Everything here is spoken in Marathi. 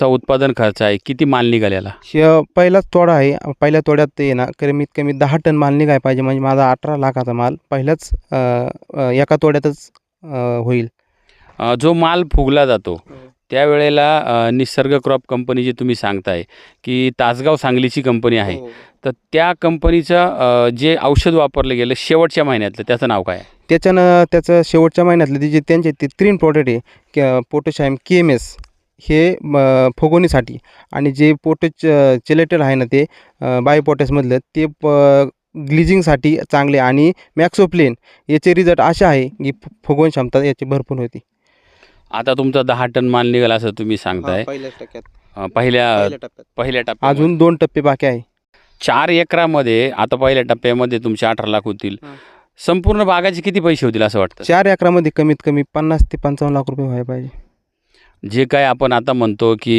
चा उत्पादन खर्च आहे? किती माल निघालेला? श पहिलाच तोडा आहे. पहिल्या तोड्यात ते ना कमीत कमी दहा टन माल निघाय पाहिजे. म्हणजे माझा अठरा लाखाचा माल पहिल्याच अ, अ, एका तोड्यातच अ, होईल. अ, जो माल फुगला जातो त्यावेळेला अ, निसर्ग क्रॉप कंपनी जी तुम्ही सांगताय की तासगाव सांगलीची कंपनी आहे. तर त्या कंपनीचं अ, जे औषध वापरलं गेलं शेवटच्या महिन्यातलं त्याचं नाव काय? आहे? त्याच्यानं त्याचं शेवटच्या महिन्यातले ते जे त्यांचे ते तीन प्रोडक्ट आहे क पोटोशायम के एम एस. हे म, फुगवणीसाठी. आणि जे पोटोच चिलेटेड आहे ना ते बायोपोटॅसमधलं ते प ग्लिजिंगसाठी चांगले. आणि मॅक्सोप्लेन याचे रिझल्ट असे आहे की फुगवण क्षमता याची भरपूर होती. आता तुमचा दहा टन माल निघाला असं तुम्ही सांगताय. पहिल्या टप्प्यात. पहिल्या टप्प्यात. अजून दोन टप्पे बाकी आहे. चार एकरामध्ये आता पहिल्या टप्प्यामध्ये तुमचे अठरा लाख होतील. हां. संपूर्ण बागाचे किती पैसे होतील असं वाटतं? चार एकरामध्ये कमीत कमी पन्नास ते पंचावन्न लाख रुपये व्हायला पाहिजे. जे काय आपण आता म्हणतो की